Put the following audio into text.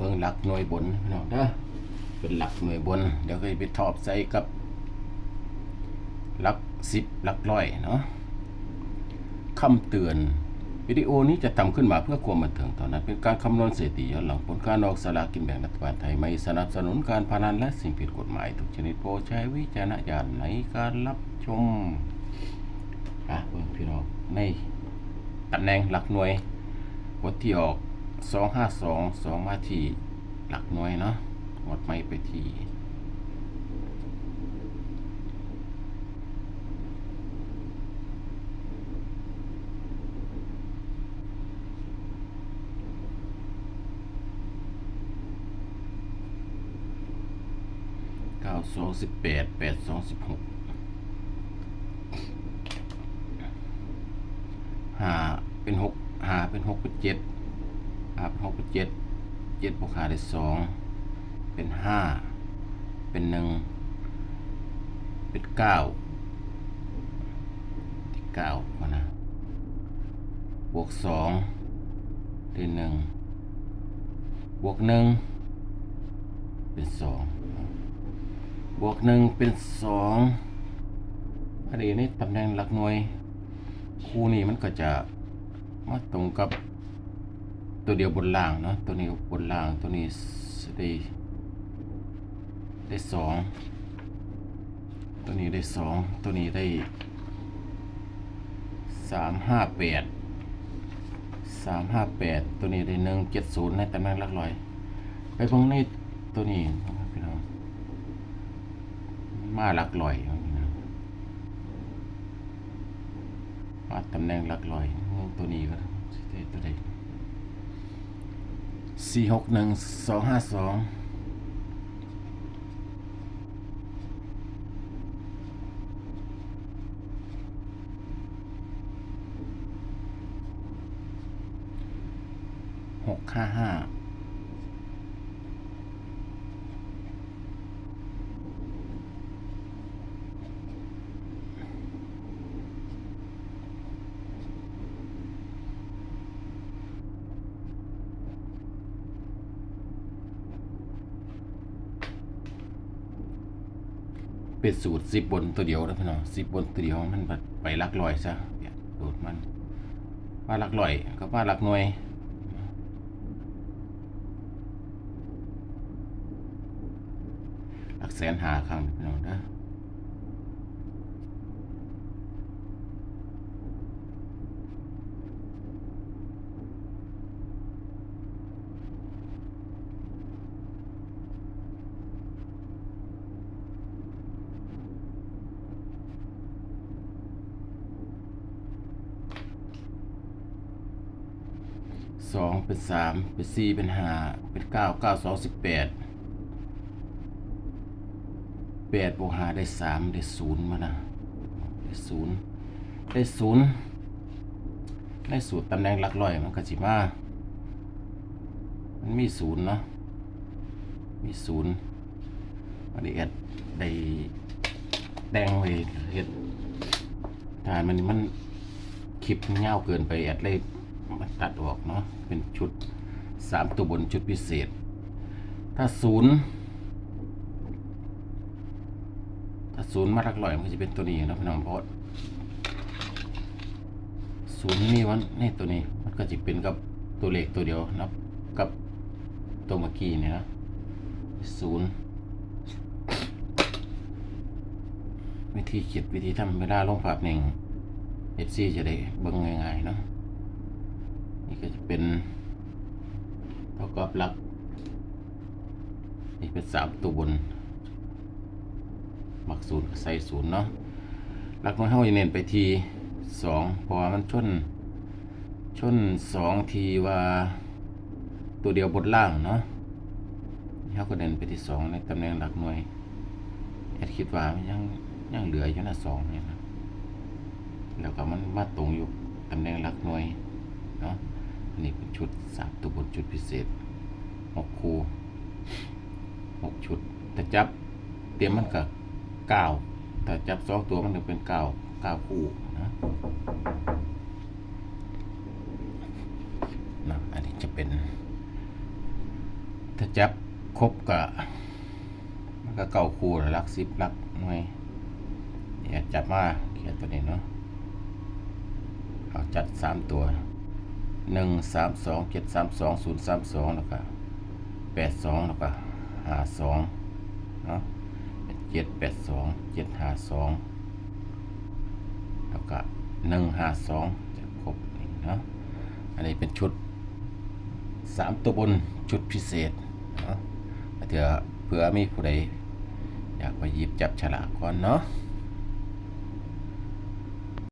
เบิ่งหลักหน่วยบนพี่น้องเด้อเป็นหลักหน่วยบน เดี๋ยวก็ไปทอบใส่กับหลักสิบหลักร้อยเนาะคำเตือนวิดีโอนี้จะทำขึ้นมาเพื่อความบันเทิงเท่านั้นเป็นการคำนวณสถิติย้อนหลังผลการออกสลากกินแบ่งรัฐบาลไทยไม่สนับสนุนการพนันและสิ่งผิดกฎหมายทุกชนิดโปรดใช้วิจารณญาณในการรับชมอะเบิ่งพี่น้องในตำแหน่งหลักหน่วยกดที่ออก 252 2มาทีหลักหน่วยเนาะหมดไม่ไปทีเก้าสองสิบแปดแปดสองสิบหกห้าเป็นหกหาเป็นหกเป็นเจ็ด ห้าเป็นหกเป็นเจ็ดเจ็ดบวกหาได้สองเป็นห้าเป็นหนึ่งเป็นเก้าที่เก้ามานะบวกสองได้หนึ่งบวกหนึ่งเป็นสองบวกหนึ่งเป็นสองอันนี้ในตำแหน่งหลักหน่วย คู่นี้มันก็จะมาตรงกับ ตัวเดียวบนล่างเนาะตัวนี้บนล่างตัวนี้ได้ได้สองตัวนี้ได้สองตัวนี้ได้สามห้าแปดสามห้าแปดตัวนี้ได้หนึ่งเจ็ดศูนย์ในตำแหน่งลักร้อย ไปเบิ่งในตัวนี้พี่น้องมาลักลอยมาตำแหน่งลักลอยตัวนี้ก็ได้ตัวใด สี่หกหนึ่งสองห้าสองหกห้าห้า เป็นสูตรสิบบนตัวเดียวนะพี่น้องสิบบนตัวเดียวมันไปลักลอยซะเนี่ยสูตรมันว่าลักลอยก็ว่าลักหน่วยลักแสนหาครั้งพี่น้องนะ สองเป็นสามเป็นสี่เป็นห้าเป็นเก้าเก้าสองสิบแปดแปดบวกห้าได้สามได้ศูนย์มานะได้ศูนย์ได้ศูนย์ในสูตรตำแหน่งหลักร้อยมันก็สิมามันมีศูนย์เนาะมีศูนย์อันนี้แอดได้แดงไว้เฮ็ดฐานมันมันคลิปมันยาเกินไปแอดเลย มันตัดออกเนาะเป็นชุดสามตัวบนชุดพิเศษ ถ้าศูนย์ถ้าศูนย์มาหลักร้อยมันก็จะเป็นตัวนี้นะพี่น้องเพราะศูนย์นี่วันนี่ตัวนี้มันก็จะเป็นกับตัวเลขตัวเดียวนับกับตัวเมื่อกี้เนี่ยนะศูนย์วิธีคิดวิธีทำเวลาลงภาพหนึ่งเอฟซีจะได้เบิ่งง่ายๆเนาะ นี่ก็จะเป็นเท่ากับหลัก นี่เป็นสามตัวบนมักศูนย์ใส่ศูนย์เนาะหลักน้อยเฮาจะเน้นไปทีสองเพราะว่ามันชนชนสองทีว่าตัวเดียวบนล่างเนาะเฮาก็เน้นไปที่สองในตำแหน่งหลักหน่วยแอดคิดว่ามันยังยังเหลืออยู่นะสองเนี่ยนะแล้วก็มันมาตรงอยู่ตำแหน่งหลักหน่วยเนาะ นนี้เป็นชุดสามตัวบนชุดพิเศษหกคู่หกชุดแต่จับเตรียมมันกับเก้าแต่จับสองตัวมันถึงเป็นเก้าเก้าคู่นะนะอันนี้จะเป็น ถ้าจับครบก็มันก็เก่าคู่ลักสิบลักหน่วยเนี่ยจับมาเขียนตัวนี้เนาะเอาจัดสามตัว หนึ่งสามสองเจ็ดสามสองศูนย์สามสองแล้วก็แปดสองแล้วก็ห้าสองเนาะเจ็ดแปดสองเจ็ดห้าสองแล้วก็หนึ่งห้าสองจะครบเนาะอันนี้เป็นชุดสามตัวบนชุดพิเศษเนาะเผื่อเผื่อมีผู้ใดอยากไปหยิบจับฉลากก่อนเนาะ